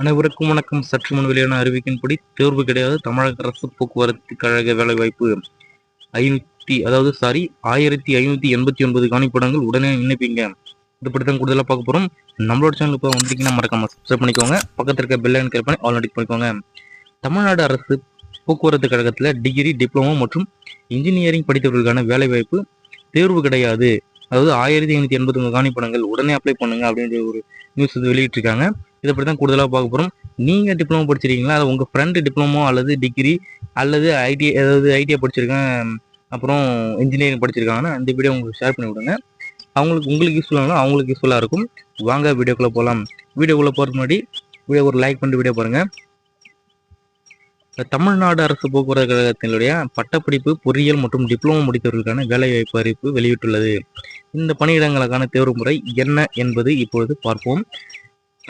அனைவருக்கும் வணக்கம். சற்று முன் வெளியான அறிவிக்கின்படி தேர்வு கிடையாது. தமிழக அரசு போக்குவரத்து கழக வேலைவாய்ப்பு ஐநூத்தி அதாவது சாரி ஆயிரத்தி ஐநூத்தி எண்பத்தி ஒன்பது காணிப்படங்கள் உடனே விண்ணப்பிங்க. இது பற்றி தான் கூடுதலாக பார்க்க போகிறோம் நம்மளோட சேனல் இப்போ வந்திருக்கீங்கன்னா மறக்காம சப்ஸ்கிரைப் பண்ணிக்கோங்க. பக்கத்தில் இருக்க பெல் ஐக்கன் கிளிக் பண்ணி ஆல் நோட்டிக் பண்ணிக்கோங்க. தமிழ்நாடு அரசு போக்குவரத்து கழகத்தில் டிகிரி டிப்ளமோ மற்றும் இன்ஜினியரிங் படித்தவர்களுக்கான வேலைவாய்ப்பு தேர்வு கிடையாது. அதாவது ஆயிரத்தி ஐநூற்றி எண்பத்தி ஒன்பது காணிப்படங்கள் உடனே அப்ளை பண்ணுங்க அப்படின்ற ஒரு நியூஸ் வந்து வெளியிட்டிருக்காங்க. இதை பற்றி தான் கூடுதலாக பார்க்க போகிறோம் நீங்கள் டிப்ளமோ படிச்சிருக்கீங்களா? அது உங்கள் ஃப்ரெண்டு டிப்ளமோ அல்லது டிகிரி அல்லது ஐடி அதாவது ஐடியா படிச்சிருக்கேன் அப்புறம் இன்ஜினியரிங் படிச்சிருக்காங்கன்னா அந்த வீடியோ உங்களுக்கு ஷேர் பண்ணி விடுங்க. அவங்களுக்கு உங்களுக்கு யூஸ்ஃபுல்லாக அவங்களுக்கு யூஸ்ஃபுல்லாக இருக்கும். வாங்க வீடியோக்குள்ளே போகலாம் வீடியோக்குள்ளே போகிறதுக்கு முன்னாடி வீடியோ ஒரு லைக் பண்ணிட்டு வீடியோ பாருங்கள் தமிழ்நாடு அரசு போக்குவரத்து கழகத்தினுடைய பட்டப்படிப்பு பொறியியல் மற்றும் டிப்ளமோ முடித்தவர்களுக்கான வேலைவாய்ப்பு அறிவிப்பு வெளியிட்டுள்ளது. இந்த பணியிடங்களுக்கான தேர்வு முறை என்ன என்பது இப்பொழுது பார்ப்போம்.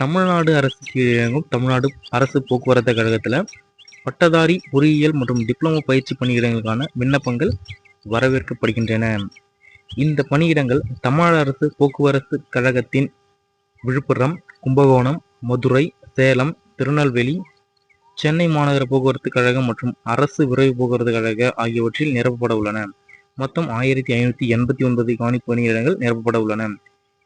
தமிழ்நாடு அரசு கீழங்கும் தமிழ்நாடு அரசு போக்குவரத்து கழகத்தில் பட்டதாரி பொறியியல் மற்றும் டிப்ளமோ பயிற்சி பணியிடங்களுக்கான விண்ணப்பங்கள் வரவேற்கப்படுகின்றன. இந்த பணியிடங்கள் தமிழ்நாடு அரசு போக்குவரத்து கழகத்தின் விழுப்புரம் கும்பகோணம் மதுரை சேலம் திருநெல்வேலி சென்னை மாநகர போக்குவரத்து கழகம் மற்றும் அரசு விரைவு போக்குவரத்து கழக ஆகியவற்றில் நிரப்பப்பட உள்ளன. மொத்தம் ஆயிரத்தி ஐநூற்றி எண்பத்தி ஒன்பது காணி பணியிடங்கள் நிரப்பப்பட உள்ளன.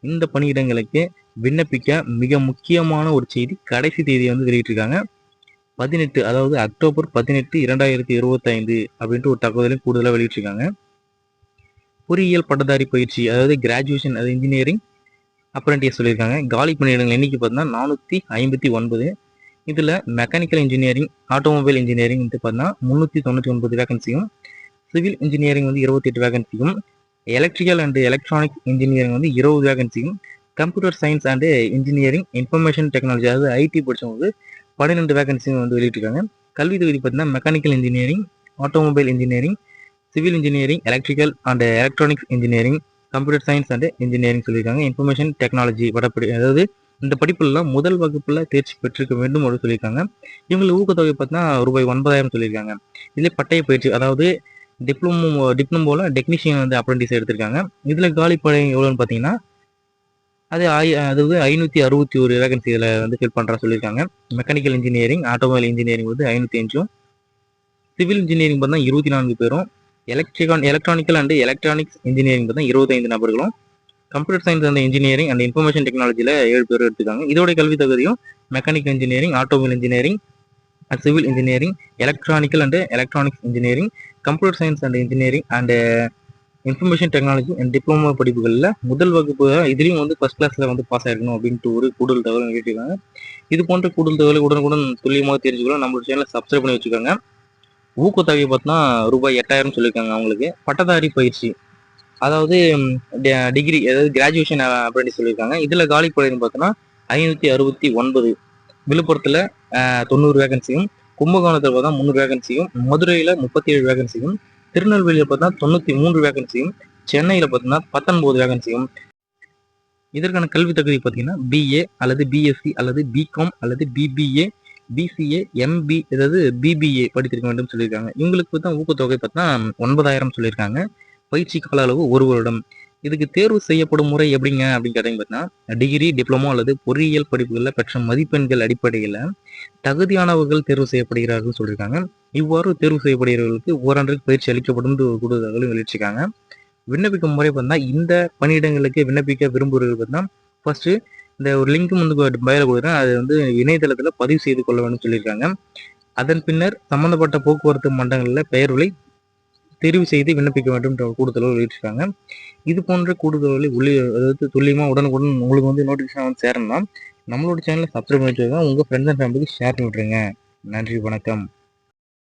இந்த பணியிடங்களுக்கு விண்ணப்பிக்க மிக முக்கியமான ஒரு செய்தி கடைசி தேதியை வந்து வெளியிட்டிருக்காங்க. பதினெட்டு அதாவது அக்டோபர் பதினெட்டு இரண்டாயிரத்தி இருபத்தி ஐந்து அப்படின்ட்டு ஒரு தகவலையும் கூடுதலாக வெளியிட்டிருக்காங்க. பொறியியல் பட்டதாரி பயிற்சி அதாவது கிராஜுவேஷன் அது இன்ஜினியரிங் அப்ரண்டிஸ் சொல்லியிருக்காங்க. காலி பணியிடங்கள் எண்ணிக்கை பார்த்தீங்கன்னா நானூற்றி ஐம்பத்தி ஒன்பது. இதில் மெக்கானிக்கல் இன்ஜினியரிங் ஆட்டோமொபைல் இன்ஜினியரிங் வந்து பார்த்தீங்கன்னா முந்நூற்றி தொண்ணூற்றி ஒன்பது வேகன்சியும் சிவில் இன்ஜினியரிங் வந்து இருபத்தி எட்டு வேகன்சியும் எலக்ட்ரிக்கல் அண்ட் எலக்ட்ரானிக் இன்ஜினியரிங் வந்து இருபது வேகன்சியும் computer science and engineering information technology அதாவது ஐடி படித்தவங்களுக்கு பன்னிரெண்டு வேகன்சியும் வந்து வெளியிட்டிருக்காங்க. கல்வி தொகுதி பார்த்தீங்கன்னா mechanical engineering automobile engineering civil engineering electrical and electronics engineering computer science and engineering சொல்லியிருக்காங்க. இன்ஃபர்மேஷன் டெக்னாலஜி வடப்படி அதாவது இந்த படிப்புலாம் முதல் வகுப்பில் தேர்ச்சி பெற்றிருக்க வேண்டும் அப்படின்னு சொல்லியிருக்காங்க. இவங்களுக்கு ஊக்கத்தொகை பார்த்தீங்கன்னா ரூபாய் ஒன்பதாயிரம் சொல்லியிருக்காங்க. இதில் பட்டய பயிற்சி அதாவது டிப்ளமோ டிப்ளமோவில் டெக்னீஷியன் வந்து அப்ரண்டிஸ் எடுத்திருக்காங்க. இதில் காலி படை எவ்வளோன்னு பார்த்தீங்கன்னா அது ஆய் அதாவது ஐநூற்றி அறுபத்தி ஒரு வேகன்சி இதில் வந்து ஃபில் பண்ணுறா சொல்லியிருக்காங்க. மெக்கானிக்கல் இன்ஜினியரிங் ஆட்டோமொபைல் இன்ஜினியரிங் வந்து ஐநூற்றி அஞ்சும் சிவில் இன்ஜினியரிங் பார்த்தா இருபத்தி நான்கு பேரும். எலக்ட்ரிகான் எலக்ட்ரானிக்கல் அண்ட் எலக்ட்ரானிக்ஸ் இன்ஜினியரிங் பார்த்தா இருபத்தைந்து நபர்களும். Computer science and engineering and information டெக்னாலஜியில் ஏழு பேர் எடுத்துக்காங்க இதோட கல்வி தகுதியும் mechanical engineering automobile engineering civil engineering electrical and electronics engineering computer science and engineering and information technology and diploma படிப்புகளில் முதல் வகுப்பு இதுலேயும் வந்து ஃபர்ஸ்ட் கிளாஸில் வந்து பாஸ் ஆகிருக்கணும் அப்படின்ட்டு ஒரு கூடுதல் தகவல் கேட்டிருக்காங்க இது போன்ற கூடுதல் தகவலை உடனுக்குடன் துல்லியமாக தெரிஞ்சுக்கலாம் நம்மளோட சேனலை சப்ஸ்கிரைப் பண்ணி வச்சுக்கோங்க. ஊக்கத்தொகை பார்த்தோன்னா ரூபாய் எட்டாயிரம் சொல்லியிருக்காங்க அவங்களுக்கு. பட்டதாரி பயிற்சி. அதாவது டிகிரி அதாவது கிராஜுவேஷன் அப்படின்னு சொல்லியிருக்காங்க. இதில் காலி பணின்னு பார்த்தோன்னா ஐநூற்றி அறுபத்தி ஒன்பது. விழுப்புரத்தில் தொண்ணூறு வேகன்சியும் கும்பகோணத்தில் பார்த்தா முந்நூறு வேகன்சியும் மதுரையில் முப்பத்தி ஏழு வேகன்சியும் திருநெல்வேலியில் பார்த்தீங்கன்னா தொண்ணூற்றி மூன்று வேகன்சியும் சென்னையில் பார்த்தீங்கன்னா பத்தொன்பது வேகன்சியும் இதற்கான கல்வி தகுதி பார்த்தீங்கன்னா பிஏ அல்லது பிஎஸ்சி அல்லது பிகாம் அல்லது பிபிஏ பிசிஏ எம்பி அதாவது பிபிஏ படித்திருக்க வேண்டும் சொல்லியிருக்காங்க. இவங்களுக்கு தான் ஊக்கத்தொகை பார்த்தா ஒன்பதாயிரம் சொல்லியிருக்காங்க. பயிற்சி கால அளவு ஒரு வருடம். இதுக்கு தேர்வு செய்யப்படும் முறை எப்படிங்க அப்படின்னு கேட்டீங்க பார்த்தீங்கன்னா டிகிரி டிப்ளமோ அல்லது பொறியியல் படிப்புகளில் பெற்ற மதிப்பெண்கள் அடிப்படையில் தகுதியானவர்கள் தேர்வு செய்யப்படுகிறார்கள் சொல்லியிருக்காங்க. இவ்வாறு தேர்வு செய்யப்படுகிறவர்களுக்கு ஓராண்டுக்கு பயிற்சி அளிக்கப்படும் கூடுதல்களும் வெளியிட்டிருக்காங்க. விண்ணப்பிக்கும் முறை பார்த்தா இந்த பணியிடங்களுக்கு விண்ணப்பிக்க விரும்புகிறவர்கள் பார்த்தா ஃபர்ஸ்ட் இந்த ஒரு லிங்க் வந்து பயில கொடுக்குறேன். அது வந்து இணையதளத்தில் பதிவு செய்து கொள்ள வேண்டும் சொல்லியிருக்காங்க. அதன் பின்னர் சம்பந்தப்பட்ட போக்குவரத்து மண்டலங்களில் பெயர்களை தெரிவு செய்து விண்ணப்பிக்க வேண்டும் கூடுதலாக வெளியிட்டிருக்காங்க இது போன்ற கூடுதல்களை உள்ளே அதாவது துல்லியமாக உடனுக்குடன் உங்களுக்கு வந்து நோட்டிஃபிகேஷன் வந்து சேரணும்னா நம்மளோட சேனலை சப்ஸ்கிரைப் பண்ணி வச்சுருக்கோம் உங்கள் ஃப்ரெண்ட்ஸ் அண்ட் ஃபேமிலிக்கு ஷேர் பண்ணி விட்ருங்க நன்றி வணக்கம்.